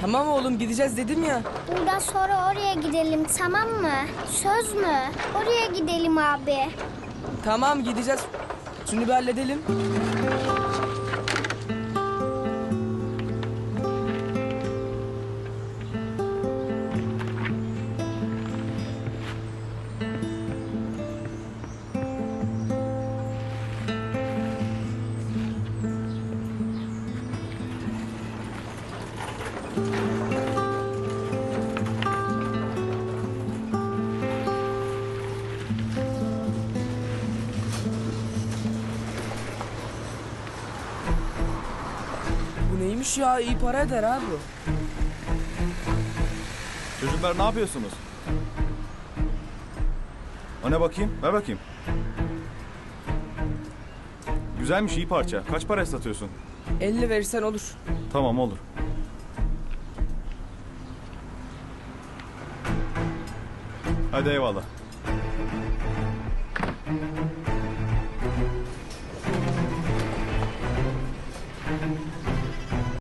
Tamam oğlum gideceğiz dedim ya. Buradan sonra oraya gidelim tamam mı? Söz mü? Oraya gidelim abi. Tamam gideceğiz. Şunu bir halledelim. Bu neymiş ya? İyi para eder ha bu. Çocuklar ne yapıyorsunuz? O ne bakayım? Ver bakayım. Güzelmiş iyi parça. Kaç paraya satıyorsun? 50 verirsen olur. Tamam olur. Hadi eyvallah.